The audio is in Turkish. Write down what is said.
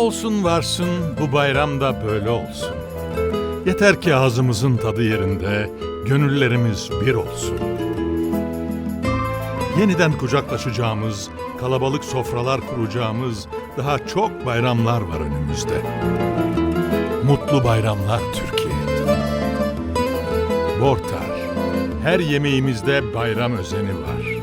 Olsun varsın bu bayram da böyle olsun. Yeter ki ağzımızın tadı yerinde, gönüllerimiz bir olsun. Yeniden kucaklaşacağımız, kalabalık sofralar kuracağımız daha çok bayramlar var önümüzde. Mutlu bayramlar Türkiye. Bortar, her yemeğimizde bayram özeni var.